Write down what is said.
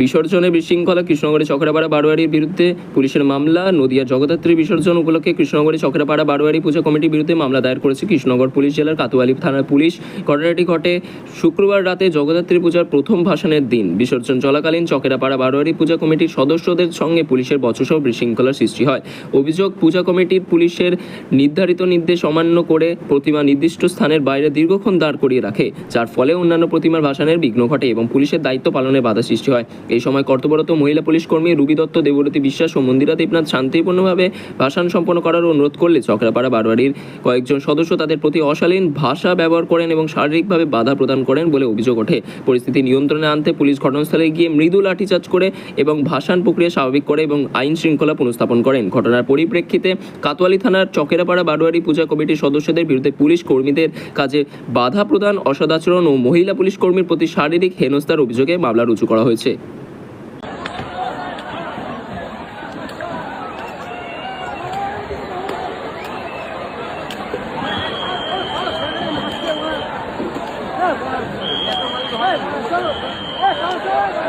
বিসর্জনে বিশৃঙ্খলা কৃষ্ণনগরে চকরাপাড়া বারোয়ারির বিরুদ্ধে পুলিশের মামলা নদিয়া জগদ্ধাত্রী বিসর্জন উপলক্ষে কৃষ্ণনগরে চকরাপাড়া বারোয়ারি পূজা কমিটির বিরুদ্ধে মামলা দায়ের করেছে কৃষ্ণনগর পুলিশ জেলার কাতুয়ালি থানার পুলিশ। ঘটনাটি ঘটে শুক্রবার রাতে জগদ্ধাত্রী পূজার প্রথম ভাষণের দিন। বিসর্জন চলাকালীন চকেরাপাড়া বারোয়ারি পূজা কমিটির সদস্যদের সঙ্গে পুলিশের বচসহ বিশৃঙ্খলার সৃষ্টি হয়। অভিযোগ, পূজা কমিটির পুলিশের নির্ধারিত নির্দেশ অমান্য করে প্রতিমা নির্দিষ্ট স্থানের বাইরে দীর্ঘক্ষণ দাঁড় করিয়ে রাখে, যার ফলে অন্যান্য প্রতিমার ভাষণের বিঘ্ন ঘটে এবং পুলিশের দায়িত্ব পালনে বাধা সৃষ্টি হয়। এই সময় কর্তব্যরত মহিলা পুলিশ কর্মী রুবি দত্ত দেবরতী বিশ্বাস ও মন্দিরা দেবনাথ শান্তিপূর্ণভাবে ভাসান সম্পন্ন করার অনুরোধ করলে চক্রাপাড়া বারোয়ারির কয়েকজন সদস্য তাদের প্রতি অশালীন ভাষা ব্যবহার করেন এবং শারীরিকভাবে বাধা প্রদান করেন বলে অভিযোগ ওঠে। পরিস্থিতি নিয়ন্ত্রণে আনতে পুলিশ ঘটনাস্থলে গিয়ে মৃদু লাঠিচার্জ করে এবং ভাসান প্রক্রিয়া স্বাভাবিক করে এবং আইন শৃঙ্খলা পুনঃস্থাপন করেন। ঘটনার পরিপ্রেক্ষিতে কাতোয়ালি থানার চকেরাপাড়া বারোয়ারি পূজা কমিটির সদস্যদের বিরুদ্ধে পুলিশ কর্মীদের কাজে বাধা প্রদান, অসদাচরণ ও মহিলা পুলিশ কর্মীর প্রতি শারীরিক হেনস্থার অভিযোগে মামলা রুজু করা হয়েছে। Vai, vai, vai.